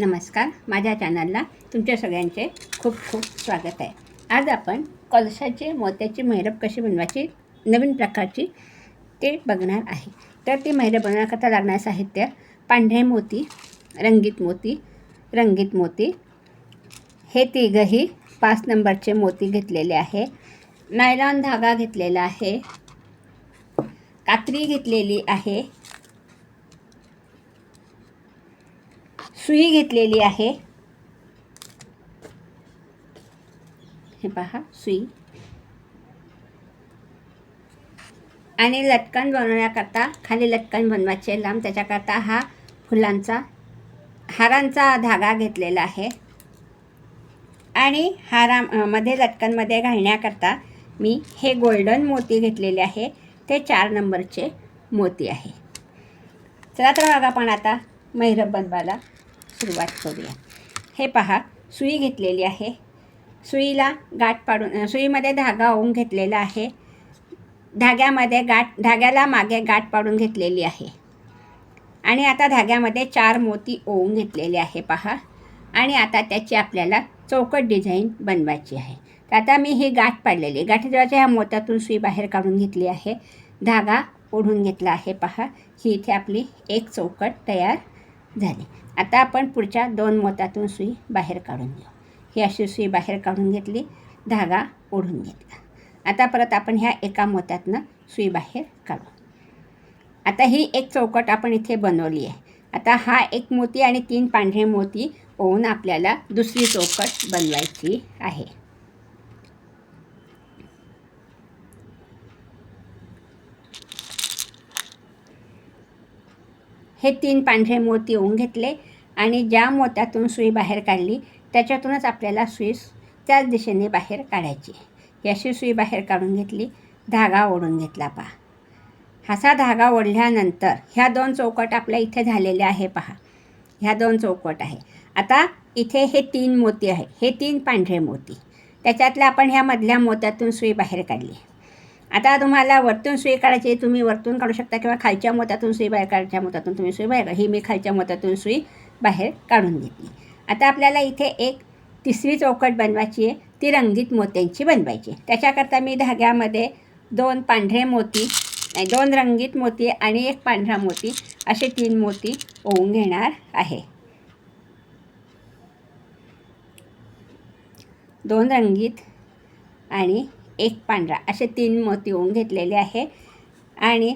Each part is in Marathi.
नमस्कार माझ्या चॅनलला तुमच्या सगळ्यांचे खूप खूप स्वागत आहे. आज आपण कलशाची मोत्याची मैरप कशी बनवायची नवीन प्रकारची ते बघणार आहे. तर ती मैरप बनवण्याकरता लागणारे साहित्य पांढरे मोती रंगीत मोती रंगीत मोती. हे तिघंही पाच नंबरचे मोती घेतलेले आहे. नायलॉन धागा घेतलेला आहे. कात्री घेतलेली आहे. सुई घेतलेली आहे. हे पहा सुई. आणि लटकन बनवण्याकरता खाली लटकन बनवायचे लांब त्याच्याकरता हा फुलांचा हारांचा धागा घेतलेला आहे. आणि हारा मध्ये लटकनमध्ये घालण्याकरता मी हे गोल्डन मोती घेतलेले आहे. ते चार नंबरचे मोती आहे. चला तर बघा आपण आता मैरब बनवायला. सुरुवात करूया. हे पहा सुई घेतलेली आहे. सुईला गाठ पाडून सुईमध्ये धागा होऊन घेतलेला आहे. धाग्यामध्ये गाठ धाग्याला मागे गाठ पाडून घेतलेली आहे. आणि आता धाग्यामध्ये चार मोती ओवून घेतलेले आहे पहा. आणि आता त्याची आपल्याला चौकट डिझाईन बनवायची आहे. तर आता मी ही गाठ पाडलेली. गाठीजवळच्या ह्या मोत्यातून सुई बाहेर काढून घेतली आहे. धागा ओढून घेतला आहे पहा. ही इथे आपली एक चौकट तयार झाली. आता आपण पुढच्या दोन मोतातून सुई बाहेर काढून घेऊ. ही अशी सुई बाहेर काढून घेतली धागा ओढून घेतला. आता परत आपण ह्या एका मोत्यातनं सुई बाहेर काढू. आता ही एक चौकट आपण इथे बनवली आहे. आता हा एक मोती आणि तीन पांढरे मोती ओवून आपल्याला दुसरी चौकट बनवायची आहे. हे तीन पांढरे मोती ओवून घेतले आणि ज्या मोत्यातून सुई बाहेर काढली त्याच्यातूनच आपल्याला सुई त्याच दिशेने बाहेर काढायची. याशी सुई बाहेर काढून घेतली धागा ओढून घेतला पहा. असा धागा ओढल्यानंतर ह्या दोन चौकट आपल्या इथे झालेल्या आहे पहा. ह्या दोन चौकट आहे. आता इथे हे तीन मोती आहे. हे तीन पांढरे मोती. त्याच्यातल्या आपण ह्या मधल्या मोत्यातून सुई बाहेर काढली. आता तुम्हाला वरतून सुई काढायची तुम्ही वरतून काढू शकता किंवा खालच्या मोत्यातून सुई बाहेर काढच्या मोत्यातून तुम्ही सुई बाहेर ही मी खालच्या मोत्यातून सुई बाहेर काढून घेतली आता आपल्याला इथे एक तिसरी चौकट बनवायची आहे. ती रंगीत मोत्यांची बनवायची त्याच्याकरता मी धाग्यामध्ये दोन पांढरे मोती नाही दोन रंगीत मोती आणि एक पांढरा मोती असे तीन मोती ओवून घेणार आहे. दोन रंगीत आणि एक पांढरा. असे तीन मोती ओवून घेतलेले आहे. आणि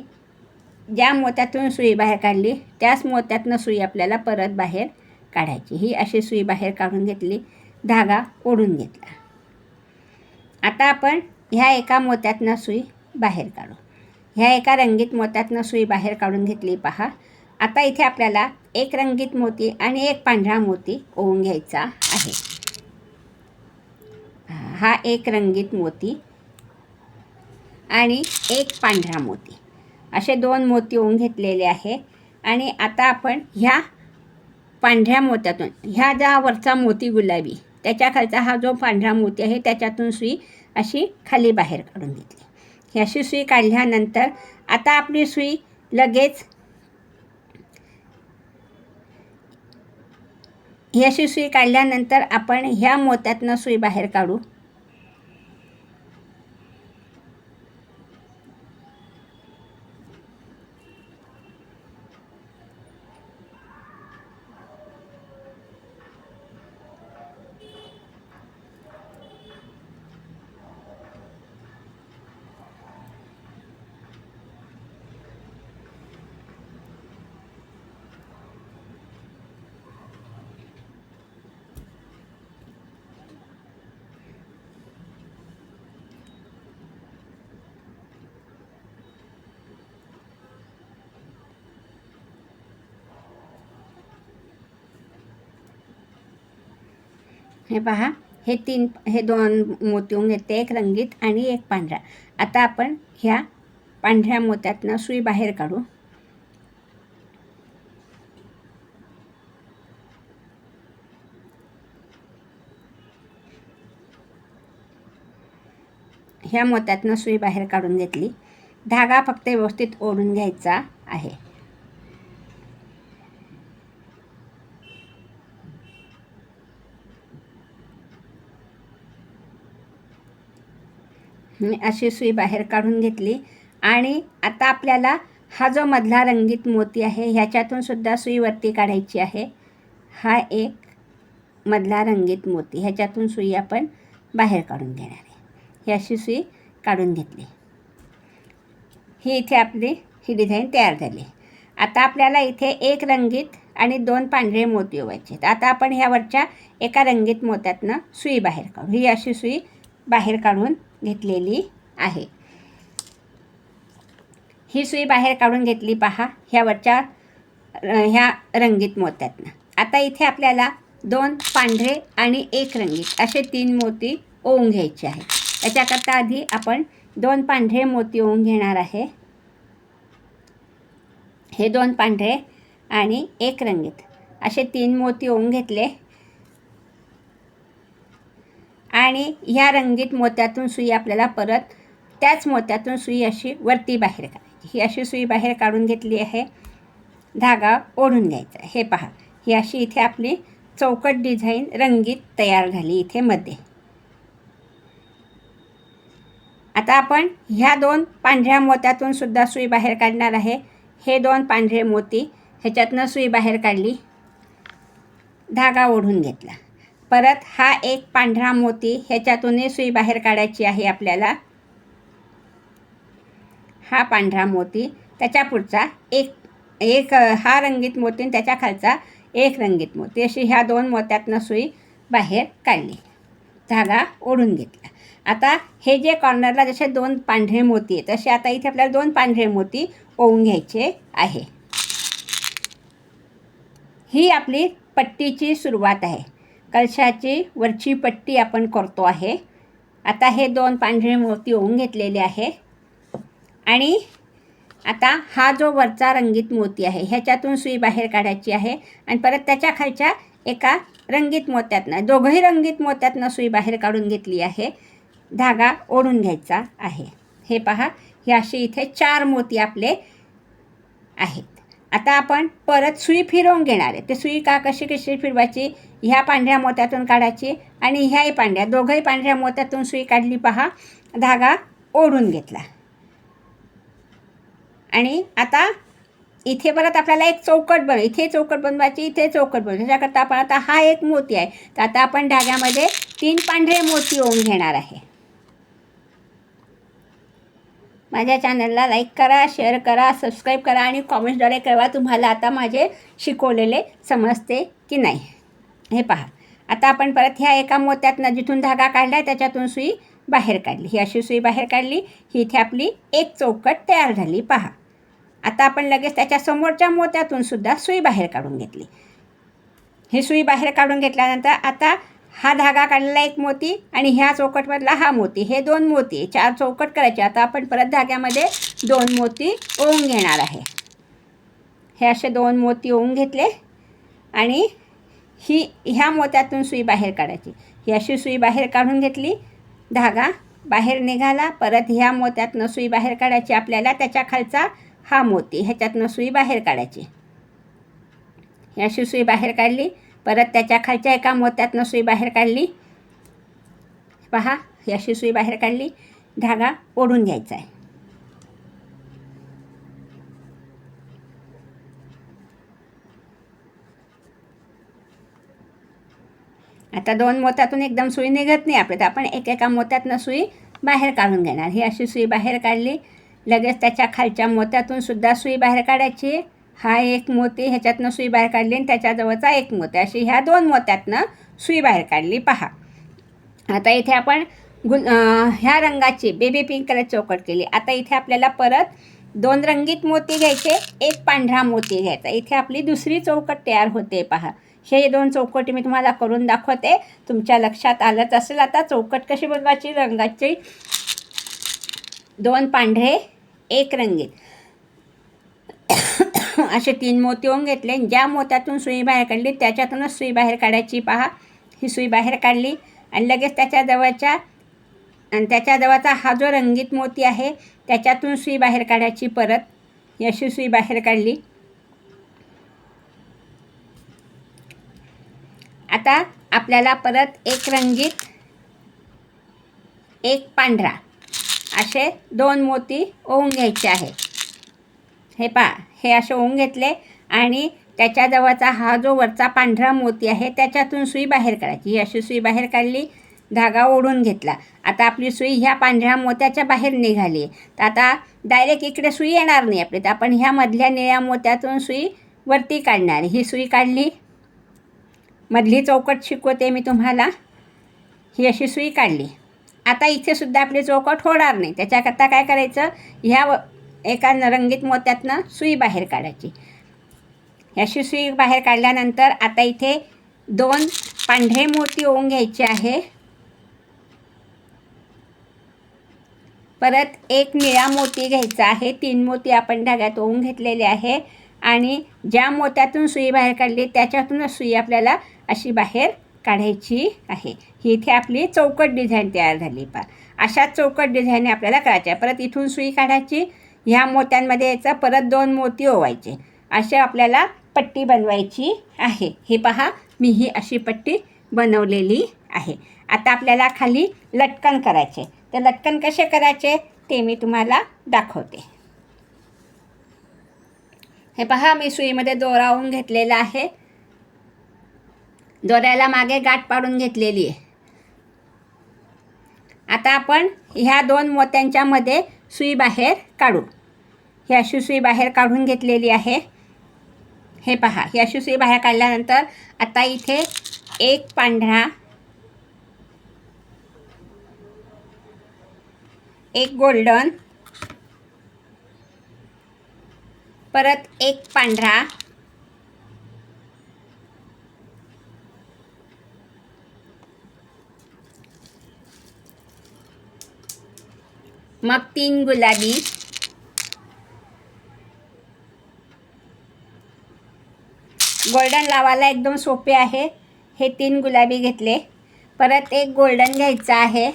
ज्या मोत्यातून सुई बाहेर काढली त्याच मोत्यातनं सुई आपल्याला परत बाहेर काढायची. ही अशी सुई बाहेर काढून घेतली धागा ओढून घेतला. आता आपण ह्या एका मोत्यातनं सुई बाहेर काढू. ह्या एका रंगीत मोत्यातनं सुई बाहेर काढून घेतली पहा. आता इथे आपल्याला एक रंगीत मोती आणि एक पांढरा मोती ओवून घ्यायचा आहे. हा एक रंगीत मोती आणि एक पांढरा मोती. असे दोन मोती होऊन घेतलेले आहे. आणि आता आपण ह्या पांढऱ्या मोत्यातून ह्या ज्या वरचा मोती गुलाबी त्याच्याखालचा हा जो पांढरा मोती आहे त्याच्यातून सुई अशी खाली बाहेर काढून घेतली. ही अशी सुई काढल्यानंतर आता आपली सुई लगेच ही अशी सुई काढल्यानंतर आपण ह्या मोत्यातनं सुई बाहेर काढू. हे पहा हे तीन हे दोन मोती घेते एक रंगीत आणि एक पांढरा. आता आपण ह्या पांढऱ्या मोत्यातनं सुई बाहेर काढू. ह्या मोत्यातनं सुई बाहेर काढून घेतली. धागा फक्त व्यवस्थित ओढून घ्यायचा आहे. अशी सुई बाहेर काढून घेतली. आणि आता आपल्याला हा जो मधला रंगीत मोती आहे ह्याच्यातून सुद्धा सुई वरती काढायची आहे. हा एक मधला रंगीत मोती. ह्याच्यातून सुई आपण बाहेर काढून घेणार आहे. ही अशी सुई काढून घेतली. ही इथे आपली ही डिझाईन तयार झाली. आता आपल्याला इथे एक रंगीत आणि दोन पांढरे मोती ओवायचे आहेत. आता आपण ह्यावरच्या एका रंगीत मोत्यातनं सुई बाहेर काढू. ही अशी सुई बाहेर काढून घेतलेली आहे. ही सुई बाहेर काढून घेतली पहा ह्यावरच्या ह्या रंगीत मोत्यातनं. आता इथे आपल्याला दोन पांढरे आणि एक रंगीत असे तीन मोती ओवून घ्यायचे आहे त्याच्याकरता आधी आपण दोन पांढरे मोती ओवून घेणार आहे. हे दोन पांढरे आणि एक रंगीत. असे तीन मोती ओवून घेतले. आणि ह्या रंगीत मोत्यातून सुई आपल्याला परत त्याच मोत्यातून सुई अशी वरती बाहेर काढायची. ही अशी सुई बाहेर काढून घेतली आहे. धागा ओढून घ्यायचा हे पहा ही अशी इथे आपली चौकट डिझाईन रंगीत तयार झाली इथे मध्ये. आता आपण ह्या दोन पांढऱ्या मोत्यातून सुद्धा सुई बाहेर काढणार आहे. हे दोन पांढरे मोती ह्याच्यातनं सुई बाहेर काढली. धागा ओढून घेतला. परत हा एक पांढरा मोती ह्याच्यातूनही सुई बाहेर काढायची आहे आपल्याला. हा पांढरा मोती त्याच्या पुढचा एक एक हा रंगीत मोती त्याच्या खालचा एक रंगीत मोती. अशी ह्या दोन मोत्यातनं सुई बाहेर काढली. धागा ओढून घेतला. आता हे जे कॉर्नरला जसे दोन पांढरे मोती आहेत तसे आता इथे आपल्याला दोन पांढरे मोती ओवून घ्यायचे आहे. ही आपली पट्टीची सुरुवात आहे. कलशाची वरची पट्टी आपण करतो आहे. आता हे दोन पांढरे मोती होऊन घेतलेले आहे. आणि आता हा जो वरचा रंगीत मोती आहे ह्याच्यातून सुई बाहेर काढायची आहे आणि परत त्याच्या खालच्या एका रंगीत मोत्यातनं दोघंही रंगीत मोत्यातनं सुई बाहेर काढून घेतली आहे. धागा ओढून घ्यायचा आहे. हे पहा हे असे इथे चार मोती आपले आहेत. आता आपण परत सुई फिरवून घेणार आहे. ते सुई का कशी कशी फिरवायची ह्या पांढऱ्या मोत्यातून काढायची आणि ह्याही पांढऱ्या दोघंही पांढऱ्या मोत्यातून सुई काढली पहा. धागा ओढून घेतला. आणि आता इथे परत आपल्याला एक चौकट बनव इथे चौकट बनवायची इथे चौकट बनव. त्याच्याकरता आपण आता हा एक मोती आहे. तर आता आपण धाग्यामध्ये तीन पांढरे मोती ओवून घेणार आहे. माझ्या चॅनलला लाईक करा शेअर करा सबस्क्राईब करा आणि कॉमेंट्सद्वारे कळवा तुम्हाला आता माझे शिकवलेले समजते की नाही. हे पहा. आता आपण परत ह्या एका मोत्यातनं जिथून धागा काढला त्याच्यातून सुई बाहेर काढली. ही अशी सुई बाहेर काढली. ही इथे आपली एक चौकट तयार झाली. पहा. आता आपण लगेच त्याच्या समोरच्या मोत्यातून सुद्धा सुई बाहेर काढून घेतली. ही सुई बाहेर काढून घेतल्यानंतर आता हा धागा काढलेला एक मोती आणि ह्या चौकटमधला हा मोती. हे दोन मोती चार चौकट करायचे. आता आपण परत धाग्यामध्ये दोन मोती ओवून घेणार आहे. हे असे दोन मोती ओवून घेतले आणि ही ह्या मोत्यातून सुई बाहेर काढायची. ही अशी सुई बाहेर काढून घेतली. धागा बाहेर निघाला. परत ह्या मोत्यातनं सुई बाहेर काढायची आपल्याला. त्याच्या खालचा हा मोती. ह्याच्यातनं सुई बाहेर काढायची. ही अशी सुई बाहेर काढली. परत त्याच्या खालच्या एका मोत्यातनं सुई बाहेर काढली. पहा ही अशी सुई बाहेर काढली. धागा ओढून घ्यायचा आहे. आता दोन मोत्यातून एकदम सुई निघत नाही आपल्या तर आपण एक एका मोत्यातनं सुई बाहेर काढून घेणार. ही अशी सुई बाहेर काढली लगेच त्याच्या खालच्या मोत्यातून सुद्धा सुई बाहेर काढायची. हा एक मोती ह्याच्यातनं सुई बाहेर काढली आणि त्याच्याजवळचा एक मोती. अशी ह्या दोन मोत्यातनं सुई बाहेर काढली. पहा. आता इथे आपण गुल ह्या रंगाची बेबी पिंक कलर चौकट केली. आता इथे आपल्याला परत दोन रंगीत मोती घ्यायचे एक पांढरा मोती घ्यायचा. इथे आपली दुसरी चौकट तयार होते पहा. हे दोन चौकटी मी तुम्हाला करून दाखवते. तुमच्या लक्षात आलंच असेल. आता चौकट कशी बनवायची? रंगाची दोन पांढरे एक रंगीत. असे तीन मोती होऊन घेतले. ज्या मोत्यातून सुई बाहेर काढली त्याच्यातूनच सुई बाहेर काढायची. पहा ही सुई बाहेर काढली आणि लगेच त्याच्या जवळच्या आणि त्याच्या जवळचा हा जो रंगीत मोती आहे त्याच्यातून सुई बाहेर काढायची परत. ही अशी सुई बाहेर काढली. आता आपल्याला परत एक रंगीत एक पांढरा. असे दोन मोती ओवून घ्यायचे आहे. हे पहा हे असे ओवून घेतले आणि त्याच्याजवळचा हा जो वरचा पांढरा मोती आहे त्याच्यातून सुई बाहेर काढायची. ही अशी सुई बाहेर काढली धागा ओढून घेतला. आता आपली सुई ह्या पांढऱ्या मोत्याच्या बाहेर निघाली. आहे तर आता डायरेक्ट इकडे सुई येणार नाही आपली. तर आपण ह्या मधल्या निळ्या मोत्यातून सुई वरती काढणार. ही सुई काढली मधली चौकट शिकवते मी तुम्हाला. ही अशी सुई काढली. आता इथेसुद्धा आपली चौकट होणार नाही. त्याच्याकरता काय करायचं? ह्या व एका रंगीत मोत्यातनं सुई बाहेर काढायची. अशी सुई बाहेर काढल्यानंतर आता इथे दोन पांढरे मोती ओवून घ्यायचे आहे. परत एक निळा मोती घ्यायचा आहे. तीन मोती आपण धाग्यात ओवून घेतलेले आहे. आणि ज्या मोत्यातून सुई बाहेर काढली त्याच्यातूनच सुई आपल्याला अशी बाहेर काढायची आहे. ही इथे आपली चौकट डिझाईन तयार झाली पा अशा चौकट डिझाईन आपल्याला करायच्या परत इथून सुई काढायची. ह्या मोत्यांमध्ये यायचं. परत दोन मोती ओवायचे. असे आपल्याला पट्टी बनवायची आहे. हे पहा मी ही अशी पट्टी बनवलेली आहे. आता आपल्याला खाली लटकन करायचे. तर लटकन कसे करायचे ते मी तुम्हाला दाखवते. हे पहा मी सुईमध्ये दोरावून घेतलेला आहे. दोऱ्याला मागे गाठ पाडून घेतलेली आहे. आता आपण ह्या दोन मोत्यांच्यामध्ये सुई बाहेर काढू. ही अशी सुई बाहेर काढून घेतलेली आहे. हे पहा ही अशी सुई बाहेर काढल्यानंतर आता इथे एक पांढरा एक गोल्डन परत एक पांढरा मग तीन गुलाबी. गोल्डन लावायला एकदम सोपे आहे. हे तीन गुलाबी घेतले. परत एक गोल्डन घ्यायचं आहे.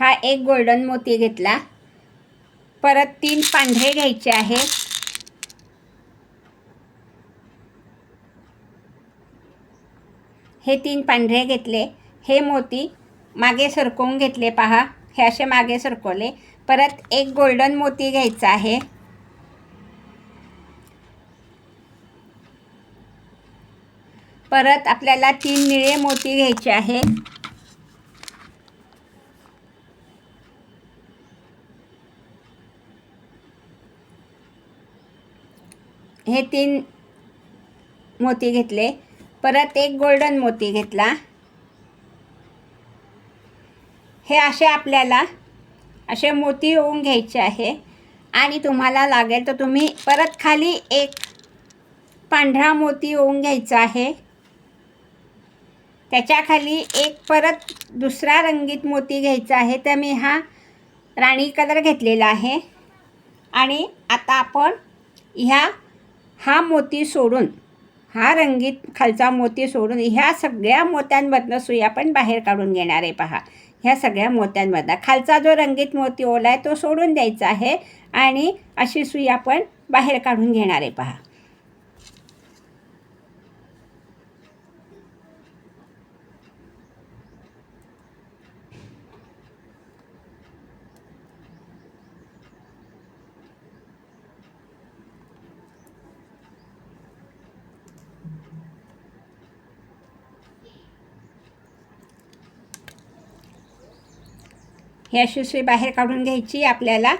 हा एक गोल्डन मोती घेतला. परत तीन पांढरे घ्यायचे आहे. हे तीन पांढरे घेतले. हे मोती मागे सरकवून घेतले पहा. हे असे मागे सरकवले. परत एक गोल्डन मोती घ्यायचा आहे. परत आपल्याला तीन निळे मोती घ्यायचे आहे. हे तीन मोती घेतले. परत एक गोल्डन मोती घेतला. हे असे आपल्याला असे मोती होऊन घ्यायचे आहे. आणि तुम्हाला लागेल तर तुम्ही परत खाली एक पांढरा मोती होऊन घ्यायचा आहे. त्याच्याखाली एक परत दुसरा रंगीत मोती घ्यायचा आहे. तर मी हा राणी कलर घेतलेला आहे. आणि आता आपण ह्या हा मोती सोडून हा रंगीत खालचा मोती सोडून ह्या सगळ्या मोत्यांमधनं सुई आपण बाहेर काढून घेणार आहे पहा. ह्या सगळ्या मोत्यांमधला. खालचा जो रंगीत मोती ओला आहे तो सोडून द्यायचा आहे आणि अशी सुई आपण बाहेर काढून घेणार आहे पहा. ही अशी सुई बाहेर काढून घ्यायची. आपल्याला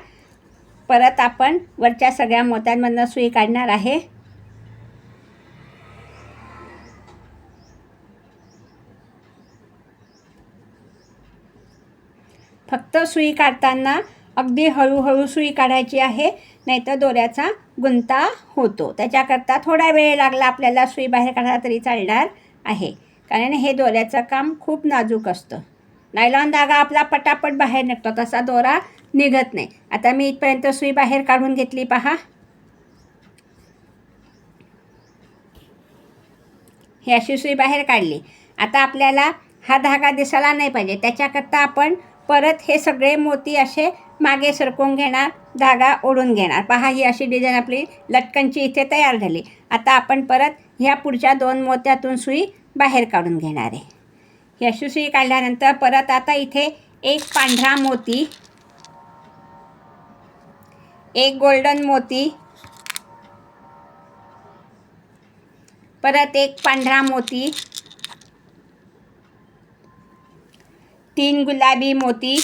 परत आपण वरच्या सगळ्या मोत्यांमधनं सुई काढणार आहे. फक्त सुई काढताना अगदी हळूहळू सुई काढायची आहे नाहीतर दोऱ्याचा गुंता होतो. त्याच्याकरता थोडा वेळ लागला आपल्याला सुई बाहेर काढायला तरी चालणार आहे. कारण हे दोऱ्याचं काम खूप नाजूक असतं. नायलॉन धागा आपला पटापट बाहेर निघतो तसा दोरा निघत नाही. आता मी इथपर्यंत सुई बाहेर काढून घेतली पहा. ही अशी सुई बाहेर काढली. आता आपल्याला हा धागा दिसायला नाही पाहिजे. त्याच्याकरता आपण परत हे सगळे मोती असे मागे सरकवून घेणार धागा ओढून घेणार. पहा ही अशी डिझाईन आपली लटकनची इथे तयार झाली. आता आपण परत ह्या पुढच्या दोन मोत्यातून सुई बाहेर काढून घेणार आहे. यशस्वी काढल्यानंतर परत आता इथे एक पांढरा मोती एक गोल्डन मोती परत एक पांढरा मोती तीन गुलाबी मोती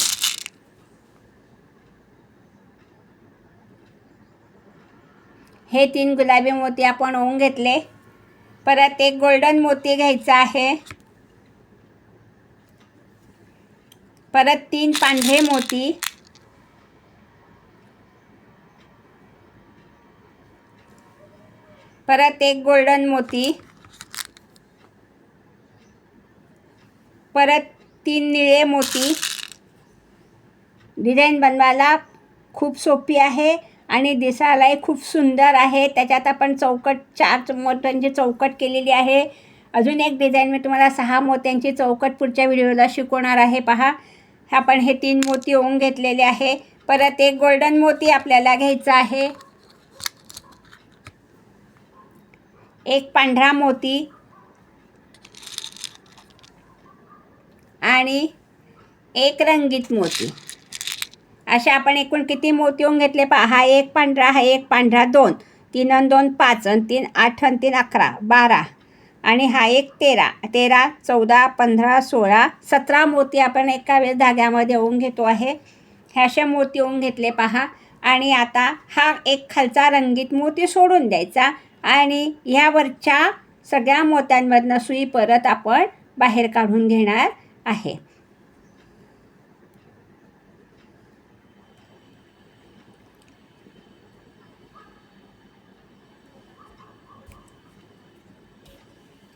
हे तीन गुलाबी मोती आपण ओवून घेतले. परत एक गोल्डन मोती घ्यायचा आहे. परत तीन पांढरे मोती. परत एक गोल्डन मोती. परत तीन निळे मोती. डिझाईन बनवायला खूप सोपी आहे आणि दिसायलाही खूप सुंदर आहे. त्याच्यात आपण चौकट चार मोत्यांची चौकट केलेली आहे. अजून एक डिझाईन मी तुम्हाला सहा मोत्यांची चौकट पुढच्या व्हिडिओला शिकवणार आहे. पहा. आपण हे तीन मोती ओवून घेतलेले आहे. परत एक गोल्डन मोती आपल्याला घ्यायचा आहे. एक पांढरा मोती. आणि एक रंगीत मोती. अशा आपण एकूण किती मोती होऊन घेतले पहा? हा एक पांढरा हा एक पांढरा दोन. तीन अन दोन पाच आणि तीन आठ आणि तीन अकरा बारा. आणि हा एक तेरा. तेरा चौदा पंधरा सोळा सतरा मोती आपण एका वेळेस धाग्यामध्ये होऊन घेतो आहे. ह्याशा मोती होऊन घेतले पहा. आणि आता हा एक खालचा रंगीत मोती सोडून द्यायचा. आणि ह्यावरच्या सगळ्या मोत्यांमधनं सुई परत आपण बाहेर काढून घेणार आहे.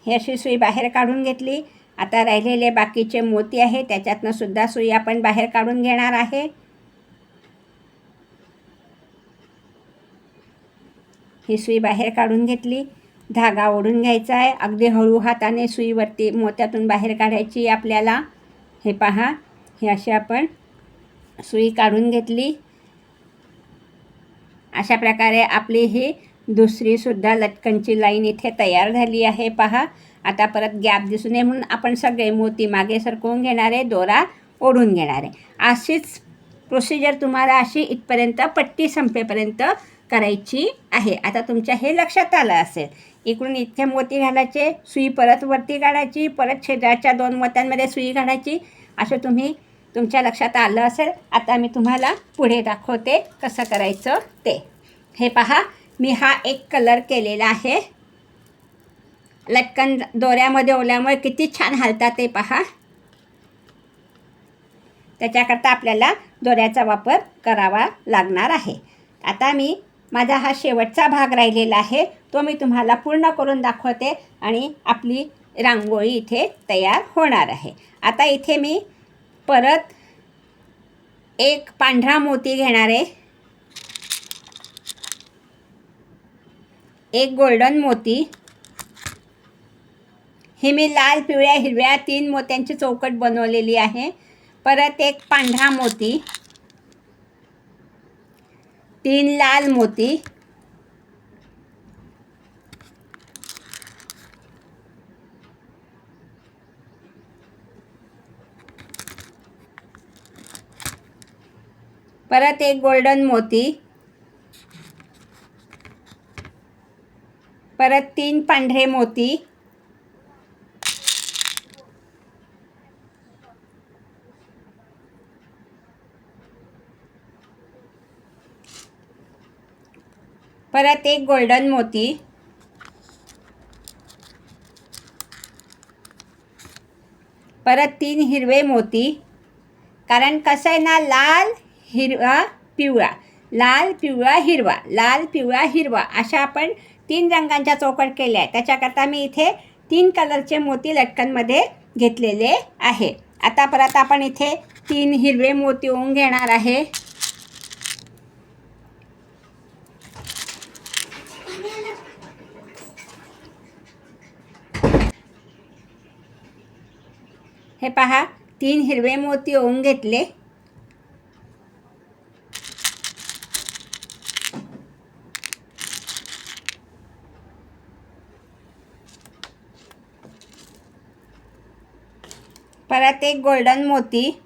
ही अशी सुई बाहेर काढून घेतली. आता राहिलेले बाकीचे मोती आहे त्याच्यातनं सुद्धा सुई आपण बाहेर काढून घेणार आहे. ही सुई बाहेर काढून घेतली. धागा ओढून घ्यायचा आहे. अगदी हळू हाताने सुईवरती मोत्यातून बाहेर काढायची आपल्याला. हे पहा हे अशी आपण सुई काढून घेतली. अशा प्रकारे आपली ही दुसरीसुद्धा लटकनची लाईन इथे तयार झाली आहे. पहा आता परत गॅप दिसू नये म्हणून आपण सगळे मोती मागे सरकवून घेणारे दोरा ओढून घेणारे अशीच प्रोसिजर तुम्हाला अशी इथपर्यंत पट्टी संपेपर्यंत करायची आहे. आता तुमच्या हे लक्षात आलं असेल इकडून इतके मोती घालायचे सुई परत वरती काढायची परत शेजारच्या दोन मोत्यांमध्ये सुई काढायची असं तुम्ही तुमच्या लक्षात आलं असेल. आता मी तुम्हाला पुढे दाखवते कसं करायचं ते. हे पहा मी हा एक कलर केलेला आहे. लटकन दोऱ्यामध्ये ओल्यामुळे किती छान हलतात ते पहा. त्याच्याकरता आपल्याला दोऱ्याचा वापर करावा लागणार आहे. आता मी माझा हा शेवटचा भाग राहिलेला आहे. तो मी तुम्हाला पूर्ण करून दाखवते आणि आपली रांगोळी इथे तयार होणार आहे. आता इथे मी परत एक पांढरा मोती घेणार आहे. एक गोल्डन मोती. ही मी लाल पिवळ्या हिरव्या तीन मोत्यांची चौकट बनवलेली आहे. परत एक पांढरा मोती. तीन लाल मोती. परत एक गोल्डन मोती. परत तीन पांढरे मोती. परत एक गोल्डन मोती. परत तीन हिरवे मोती. कारण कसं आहे ना लाल हिरवा पिवळा. लाल पिवळा हिरवा. लाल पिवळा हिरवा. अशा आपण तीन रंगांच्या चौकट केल्या आहे त्याच्याकरता मी इथे तीन कलरचे मोती लटकनमध्ये घेतलेले आहे. आता परत आपण इथे तीन हिरवे मोती ओन घेणार आहे. हे पहा तीन हिरवे मोती ओन घेतले परत एक गोल्डन मोती.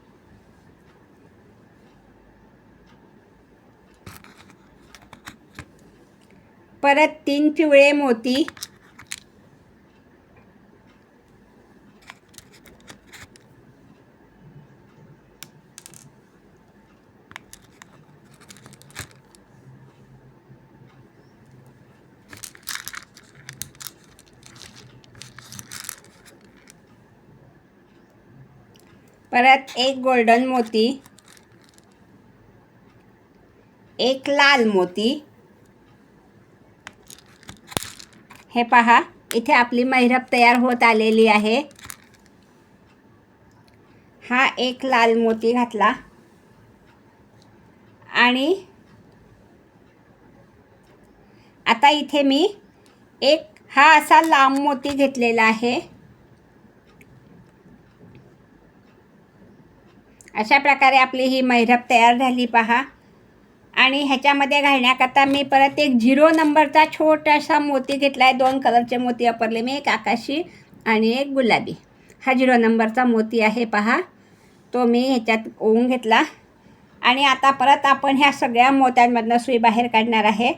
परत तीन पिवळे मोती. परत एक गोल्डन मोती एक लाल मोती. हे पहा इथे आपली मैरप तयार होत आलेली आहे. हा एक लाल मोती घातला. आणि आता इथे मी एक हा असा लांब मोती घेतलेला आहे. अशा प्रकारे आपली ही मैरप तयार झाली पहा. आणि ह्याच्यामध्ये घालण्याकरता मी परत एक झिरो नंबरचा छोटासा मोती घेतला आहे दोन कलरचे मोती वापरले मी एक आकाशी आणि एक गुलाबी. हा झिरो नंबरचा मोती आहे पहा. तो मी ह्याच्यात ओवून घेतला. आणि आता परत आपण ह्या सगळ्या मोत्यांमधनं सुई बाहेर काढणार आहे.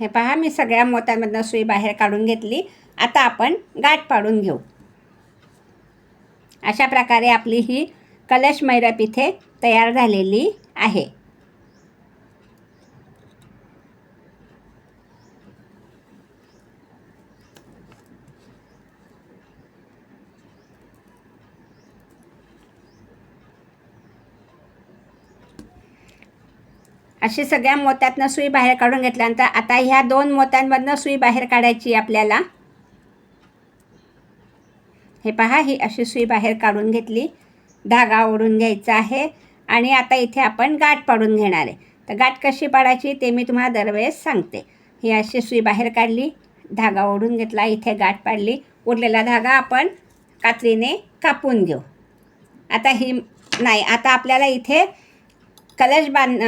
हे पहा मी सगळ्या मोत्यामधनं सुई बाहेर काढून घेतली. आता आपण गाठ पाडून घेऊ. अशा प्रकारे आपली ही कलश मैरप इथे तयार झालेली आहे. अशी सगळ्या मोत्यातनं सुई बाहेर काढून घेतल्यानंतर आता ह्या दोन मोत्यांमधनं सुई बाहेर काढायची आपल्याला. हे पहा ही अशी सुई बाहेर काढून घेतली. धागा ओढून घ्यायचा आहे आणि आता इथे आपण गाठ पाडून घेणार आहे. तर गाठ कशी पाडायची ते मी तुम्हाला दरवेळेस सांगते. ही अशी सुई बाहेर काढली धागा ओढून घेतला इथे गाठ पाडली. उरलेला धागा आपण कात्रीने कापून घेऊ. आता ही नाही आता आपल्याला इथे कलश बांध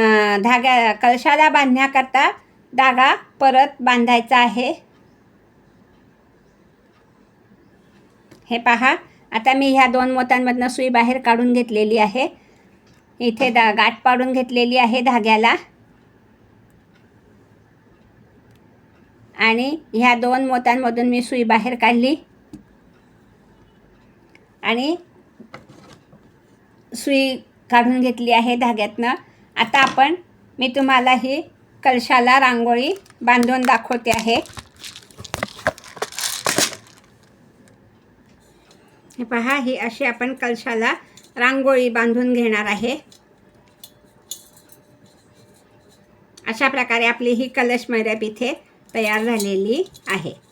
धाग्या कलशाला बांधण्याकरता धागा परत बांधायचा आहे. हे पहा. आता मी ह्या दोन मोत्यांमधनं सुई बाहेर काढून घेतलेली आहे. इथे दा गाठ पाडून घेतलेली आहे धाग्याला. आणि ह्या दोन मोत्यांमधून मी सुई बाहेर काढली. आणि सुई काढून घेतली आहे धाग्यातनं. आता आपण मी तुम्हाला ही कलशाला रांगोळी बांधून दाखवते आहे. हे पहा ही अशी आपण कलशाला रांगोळी बांधून घेणार आहे. अशा प्रकारे आपली ही कलश मैरप इथे तयार झालेली आहे.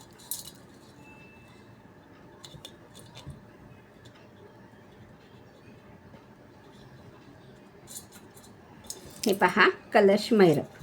हे पहा कलश मैरप.